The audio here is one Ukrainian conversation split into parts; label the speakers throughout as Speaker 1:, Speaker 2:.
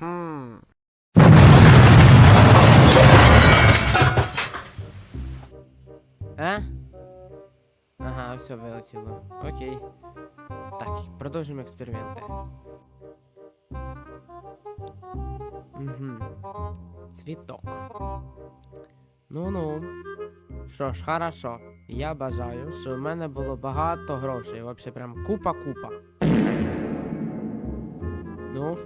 Speaker 1: Хм. Е? Ага, все вилетіло. Окей. Так, продовжимо експерименти. Угу. Цвіток. Ну-ну. Що ж, хорошо. Я бажаю, щоб в мене було багато грошей. Вообще прям купа-купа. Ну.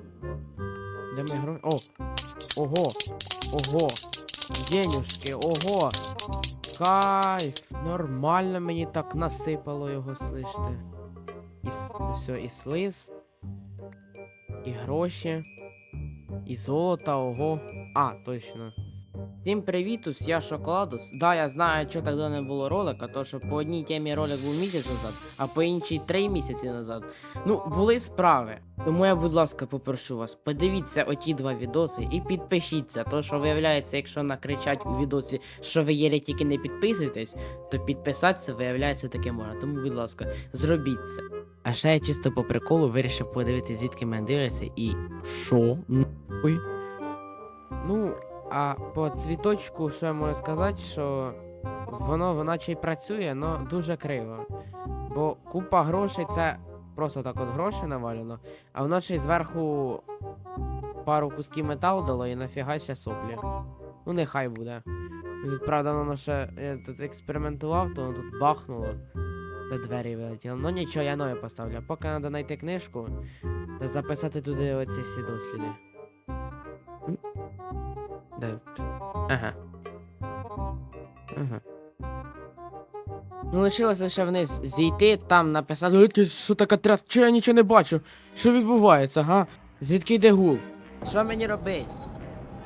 Speaker 1: Де мої гроші? О! Ого! Ого! Денюшки, ого! Кайф! Нормально мені так насипало його, слыште. І, все, і слиз, і гроші, і золото, ого. А, точно. Всім привітус, я Шоколадус. Да, я знаю, що так не було ролика, то що по одній темі ролик був місяць назад, а по іншій три місяці назад. Ну, були справи. Тому я, будь ласка, попрошу вас, подивіться оті два відоси і підпишіться. То, що виявляється, якщо накричать у відосі, що ви єлі тільки не підписуєтесь, то підписатися виявляється таке можна. Тому, будь ласка, зробіть це. А ще я чисто по приколу вирішив подивитися, звідки мене дивляться і? Ой. Ну, а по цвіточку, що я можу сказати, що воно наче й працює, але дуже криво. Бо купа грошей це просто так от грошей навалено, а воно ще й зверху пару кусків металу дало і нафіга ще соплі. Ну, нехай буде. Тут, правда, воно ще я тут експериментував, то воно тут бахнуло. Та двері вилетіло. Ну нічого, я нове поставлю. Поки треба знайти книжку та записати туди оці всі досліди. М? Де? Ага. Ага. Ну, лишилось лише вниз зійти, там написати, «Ой, ти що така тряс, чи я нічого не бачу? Що відбувається, га? Звідки йде гул? Що мені робить?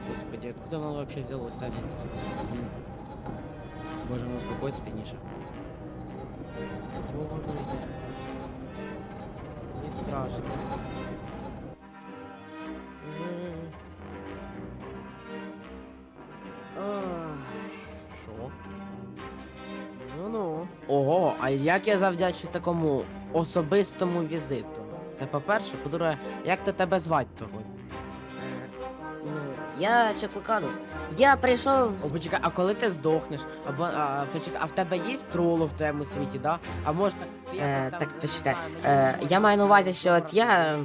Speaker 1: Господи, откуда воно взагалі взялося? Можемо успокоїтися пізніше. Кого? Мені страшно. А як я завдячу такому особистому візиту? Це по-перше, по-друге, як то тебе звати того?
Speaker 2: Ну, я Чоклукадус. Я прийшов
Speaker 1: О,
Speaker 2: з...
Speaker 1: почекай, а коли ти здохнеш? Або а, почекай, а в тебе є троло в твоєму світі, да? А можна. ти
Speaker 2: Е,
Speaker 1: якось там,
Speaker 2: так,
Speaker 1: не
Speaker 2: почекай.
Speaker 1: знаю,
Speaker 2: Е, я маю на увазі, що от я.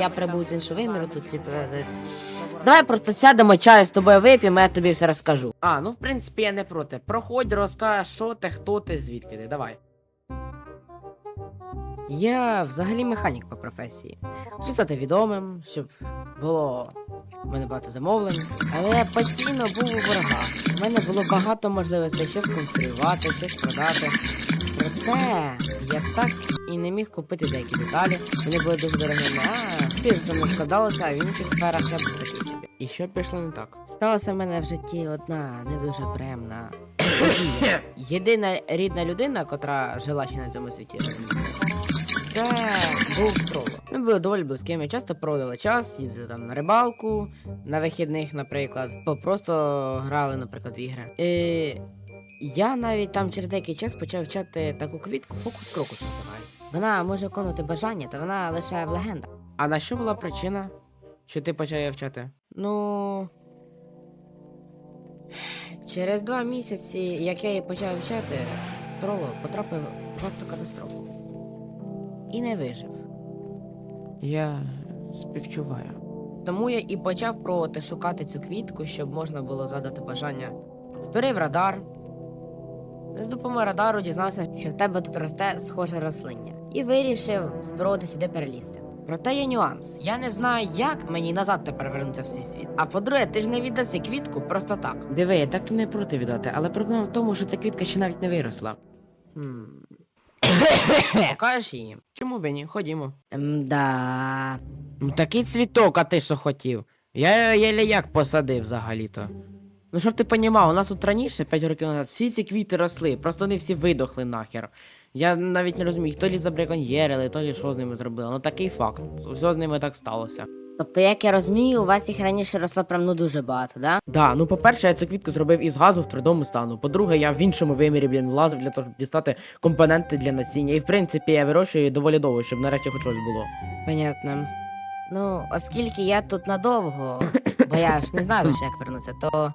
Speaker 2: Я прибув з іншого виміру, тут типу. е, Давай просто сядемо чаю з тобою вип'ємо, я тобі все розкажу.
Speaker 1: А, ну в принципі я не проти. Проходь, розкажи, що ти, хто ти, звідки ти. Давай.
Speaker 2: Я взагалі механік по професії. Хочу стати відомим, щоб було в мене багато замовлень. Але я постійно був у боргах. У мене було багато можливостей щось сконструювати, щось продати. Проте я так і не міг купити деякі деталі. Вони були дуже дорогими, а бізнесом не складалося, а в інших сферах я був такий собі.
Speaker 1: І що пішло не так?
Speaker 2: Сталася в мене в житті одна не дуже приємна подія. Єдина рідна людина, котра жила ще на цьому світі мною, це був троло. Ми були доволі близькими, часто проводили час, їздили там на рибалку, на вихідних, наприклад, просто грали, наприклад, в ігри. І я навіть там через деякий час почав вчати таку квітку, фокус крокус називається. Вона може виконувати бажання, та вона лише в легендах.
Speaker 1: А на що була причина, що ти почав її вчати?
Speaker 2: Ну. Через два місяці, як я її почав вчати, троло потрапив в автокатастрофу. І не вижив.
Speaker 1: Я співчуваю.
Speaker 2: Тому я і почав пробувати шукати цю квітку, щоб можна було задати бажання. Створив радар. З допомогою радару дізнався, що в тебе тут росте схоже рослиння. І вирішив спробувати сюди перелізти. Проте є нюанс. Я не знаю, як мені назад тепер вернутися в свій світ. А по-друге, ти ж не віддаси квітку просто так.
Speaker 1: Диви, я так то не проти віддати, але проблема в тому, що ця квітка ще навіть не виросла.
Speaker 2: Хм. Покажеш її?
Speaker 1: Чому б і ні? Ходімо.
Speaker 2: Да.
Speaker 1: Ну такий цвіток, а ти що хотів? Я єлі як посадив взагалі-то. Ну щоб ти понімав, у нас тут раніше, 5 років назад, всі ці квіти росли, просто вони всі видохли нахер. Я навіть не розумію, то лі забраконьєрили, то лі що з ними зробили. Ну такий факт. Все з ними так сталося.
Speaker 2: Тобто, як я розумію, у вас їх раніше росло прям ну дуже багато, да?
Speaker 1: Да, ну по-перше, я цю квітку зробив із газу в твердому стану. По-друге, я в іншому вимірі, блін, влазив для того, щоб дістати компоненти для насіння. І в принципі я вирощую її доволі довго, щоб нарешті хоч щось було.
Speaker 2: Понятно. Ну, оскільки я тут надовго, бо я ж не знаю як вернутися, то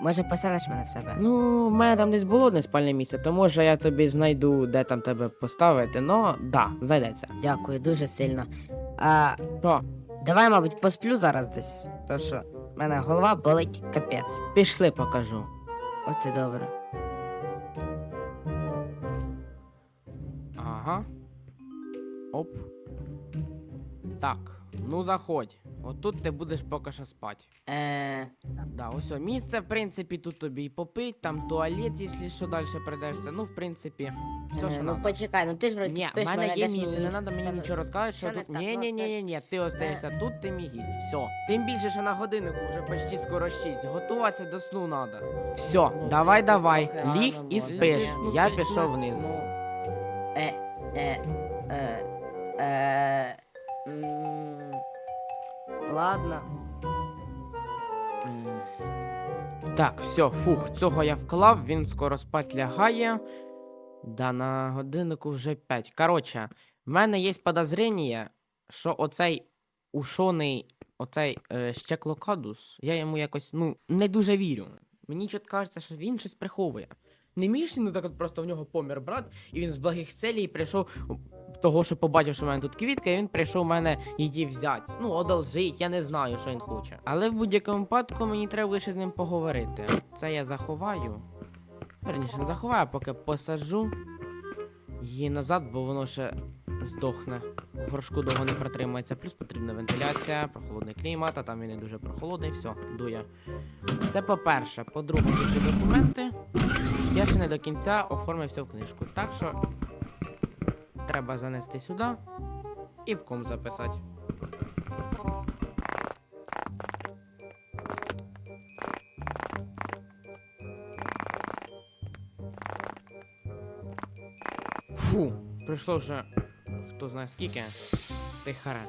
Speaker 2: може поселиш мене в себе.
Speaker 1: Ну, в мене там десь було одне спальне місце, то може я тобі знайду, де там тебе поставити. Ну, да, знайдеться.
Speaker 2: Дякую, дуже сильно. А
Speaker 1: Що?
Speaker 2: Давай, мабуть, посплю зараз десь. То що в мене голова болить капець.
Speaker 1: Пішли покажу.
Speaker 2: От і добре.
Speaker 1: Ага. Оп. Так, ну заходь. Отут ти будеш поки що спати.
Speaker 2: Е,
Speaker 1: Да, ось о, місце, в принципі, тут тобі і попить, там туалет, якщо що далі прийдешся. Ну, в принципі, все,
Speaker 2: е,
Speaker 1: що
Speaker 2: ну
Speaker 1: надо.
Speaker 2: почекай, ну ти ж вроді
Speaker 1: Ні, в
Speaker 2: спиш,
Speaker 1: мене є
Speaker 2: десь
Speaker 1: місце, не треба мені
Speaker 2: Та-
Speaker 1: нічого розказувати, що
Speaker 2: що не
Speaker 1: тут.
Speaker 2: так?
Speaker 1: Ні, ні, ні, ні, ні, ти остаєшся тут, ти мій гість. Все. Тим більше, що на годиннику вже почти скоро 6. Готуватися до сну треба. Все,
Speaker 2: Ну,
Speaker 1: давай,
Speaker 2: ти
Speaker 1: давай.
Speaker 2: трохи рано
Speaker 1: Ліг і спиш.
Speaker 2: Ну,
Speaker 1: Я
Speaker 2: ти-
Speaker 1: пішов
Speaker 2: ну,
Speaker 1: вниз.
Speaker 2: ну, Ладно.
Speaker 1: Так, все, фух, цього я вклав, він скоро спать лягає. Да, на годиннику вже 5. Коротше, в мене є подозріння, що оцей ушоний, оцей е, щеклокадус, я йому якось, ну, не дуже вірю. Мені чот кажеться, що він щось приховує. Не між ну так от просто в нього помер брат, і він з благих целей прийшов того, що побачив, що в мене тут квітка, і він прийшов мене її взяти. Ну, одолжить, я не знаю, що він хоче. Але в будь-якому випадку мені треба лише з ним поговорити. Це я заховаю. Верніше, не заховаю, поки посаджу її назад, бо воно ще здохне. В горшку довго не протримається. Плюс потрібна вентиляція, прохолодний клімат, а там він не дуже прохолодний, все, дує. Це по-перше. По-друге, документи. Я ще не до кінця оформив все в книжку. Так що треба занести сюди і в ком записати. Фу, прийшло вже хто знає скільки. Тихаре.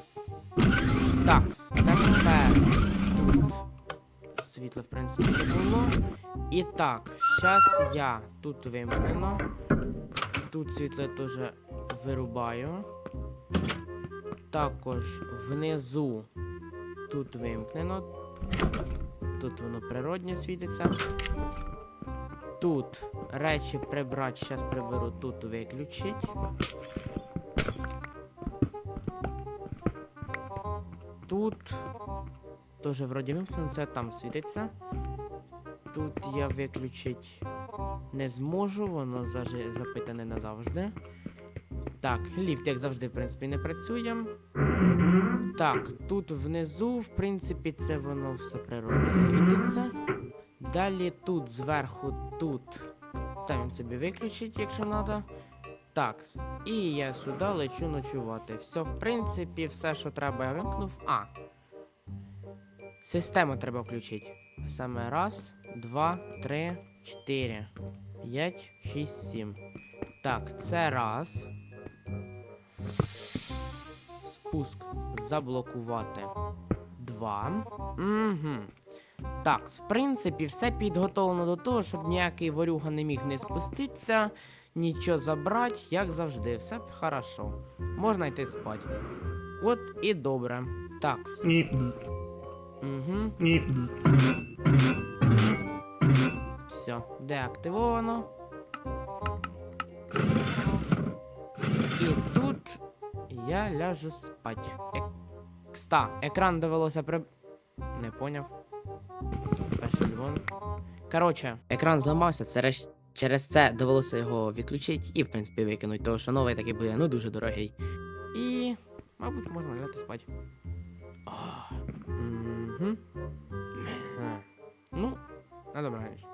Speaker 1: Так, тепер тут світло, в принципі, не було. І так, зараз я тут вимкнено. Тут світло теж вирубаю. Також внизу тут вимкнено. Тут воно природнє світиться. Тут речі прибрати, зараз приберу, тут виключить. Тут теж вроді вимкнено, це там світиться. Тут я виключить не зможу, воно запитане назавжди. Так, ліфт, як завжди, в принципі, не працює. Так, тут внизу, в принципі, це воно все природно світиться. Далі тут зверху, тут. Та він собі виключить, якщо треба. Так, і я сюди лечу ночувати. Все, в принципі, все, що треба, я вимкнув. А. Систему треба включити. Саме раз, два, три, чотири, п'ять, шість, сім. Так, це раз. Спуск заблокувати. Два. Угу. Так, в принципі, все підготовлено до того, щоб ніякий ворюга не міг не спуститися, нічого забрати, як завжди, все хорошо. Можна йти спати. От і добре. Так. Угу. Все, деактивовано. І я ляжу спать. Кста, екран довелося при. Не поняв. Коротше, екран зламався, це реш... через це довелося його відключити і, в принципі, викинути, тому що новий такий буде ну дуже дорогий. І. Мабуть, можна ляти спати. Угу. Ну, на добраніч.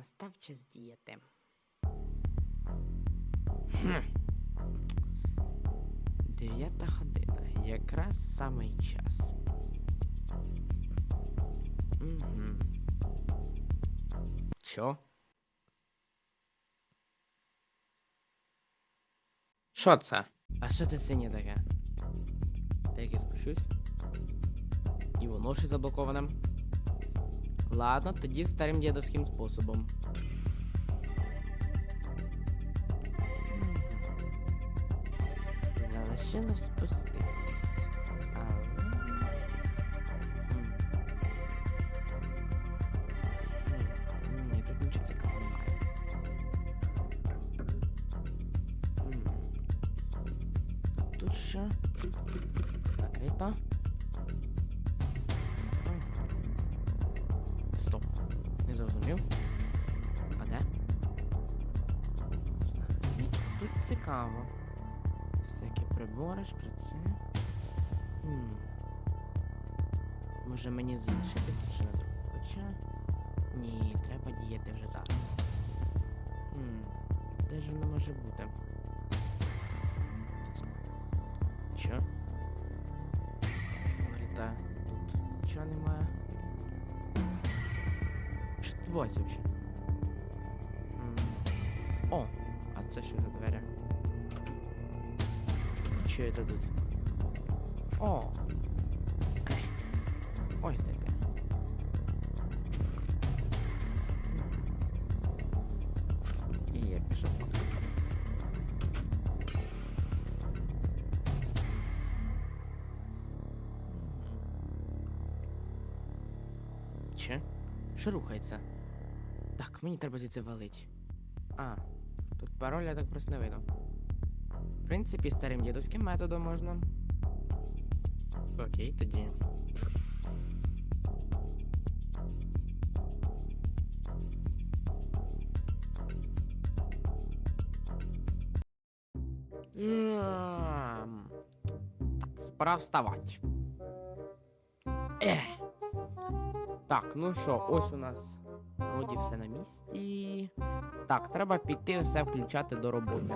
Speaker 2: Настав час діяти.
Speaker 1: Хм. Дев'ята година. Якраз самий час. Угу. Чо? Що це? А що це синє таке? Як я спущусь? І воно ще заблоковане. Ладно, тоді старим дідовським способом. Мгм. Залишилось спуститись. Але... М. М, Ні, тут нічого цікавого немає. М. Тут що? Закрито. Не зрозумів. А де? Тут цікаво. Всякі прибори, шприци. Хм. Може мені залишити тут ще на трохи? Хоча. Ні, треба діяти вже зараз. Хм. Де ж воно може бути? Що? Що вилітає? Тут нічого немає. Що тут відбувається взагалі? М. О! А це що за двері? Що це тут? О! Ай. Ось де те. І я пішов. Че? Що рухається? Так, мені треба звідси валить. А, тут пароль я так просто не видно. В принципі, старим дідовським методом можна. Окей, тоді. Ем, пора вставати. Ех. Так, ну що, ось у нас вроді все на місці. Так, треба піти все включати до роботи.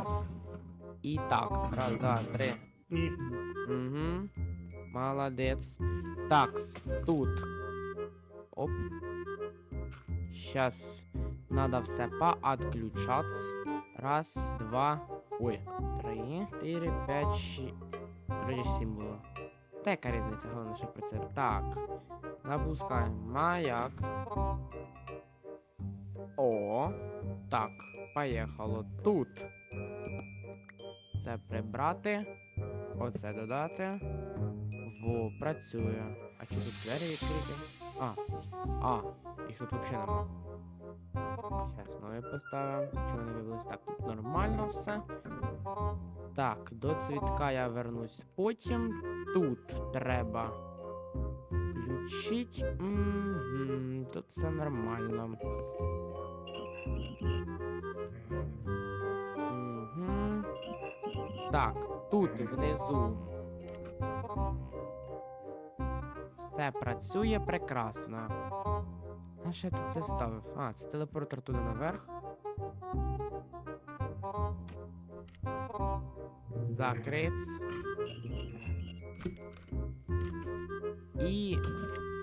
Speaker 1: І так, раз, два, три. Угу. Молодець. Так, тут. Оп. Сейчас надо все поотключаться. Раз, два. Ой. Три, чотири, п'ять, шість. Вроді сім було. Та яка різниця, головне, що про це. Так. Запускаємо маяк. О. Так, поїхало. Тут. Це прибрати. Оце додати. Во, працює. А чи тут двері відкриті? А. А, їх тут взагалі нема. Зараз нові поставимо. Чого не виявилось? Так, тут нормально все. Так, до цвітка я вернусь потім. Тут треба включить. Угу, тут все нормально. Угу. Так, тут внизу. Все працює прекрасно. А що я тут це ставив? А, це телепортер туди наверх. Закриць. І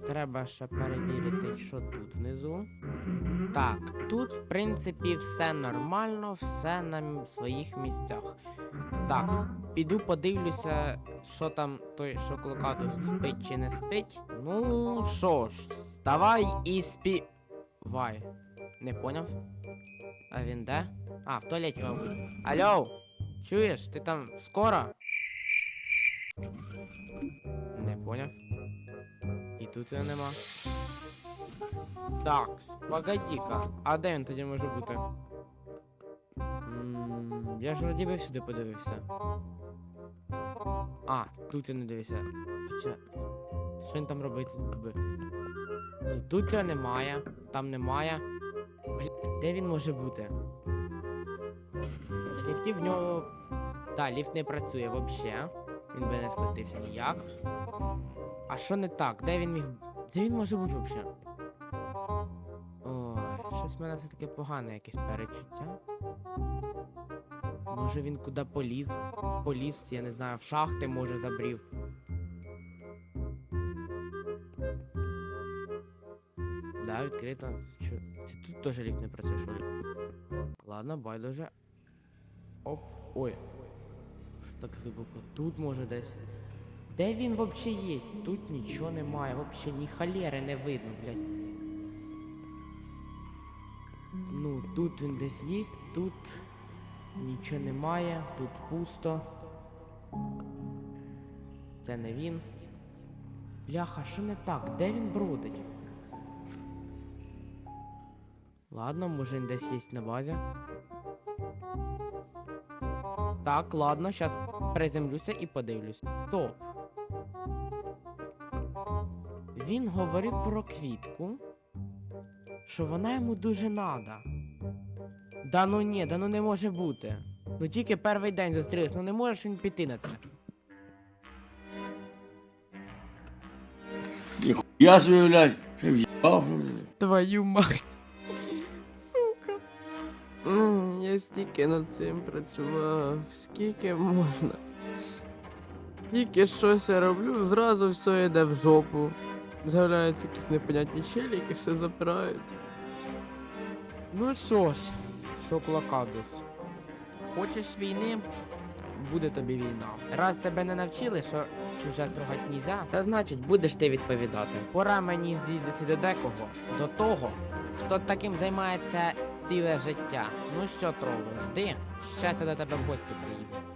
Speaker 1: треба ще перевірити, що тут внизу. Так, тут, в принципі, все нормально, все на своїх місцях. Так, піду подивлюся, що там той шоколадус спить чи не спить. Ну що ж, вставай і співай. Не поняв? А він де? А, в туалеті, мабуть. Алло, чуєш, ти там скоро? Не поняв. Тут його нема. Так, погоді-ка. А де він тоді може бути? М, Я ж вроді би всюди подивився. А, тут я не дивився. Хоча. Що він там робити? би? Ну, тут його немає, там немає. Де він може бути? Ліфтів в нього. Так, ліфт не працює взагалі. Він би не спустився ніяк. А що не так? Де він міг. Де він може бути взагалі? Ой, щось в мене все таке погане якесь перечуття. Може він куди поліз? Поліз, я не знаю, в шахти може забрів. Да, відкрито. Чо? Це тут теж ліфт не працює, що ли? Ладно, байдуже. Оп. Ой. Що так глибоко? Тут може десь. Де він вообще є? Тут нічого немає, вообще ні халери не видно, блядь. Ну, тут він десь є, тут нічого немає, тут пусто. Це не він. Бляха, що не так? Де він бродить? Ладно, може він десь є на базі. Так, ладно, зараз приземлюся і подивлюсь. Стоп. Він говорив про квітку, що вона йому дуже надо. Да ну ні, да ну не може бути. Ну тільки перший день зустрілись, ну не можеш він піти на це.
Speaker 3: Я собі, блядь, в'їбав.
Speaker 1: Твою мать. Сука. Ну, я стільки над цим працював, скільки можна. Тільки щось я роблю, зразу все йде в жопу. З'являються якісь непонятні щелі, які все запирають. Ну що ж, що лакадус. Хочеш війни? Буде тобі війна. Раз тебе не навчили, що чуже трогать нельзя, то значить будеш ти відповідати. Пора мені з'їздити до декого, до того, хто таким займається ціле життя. Ну що, тролу, жди, щас до тебе в гості приїду.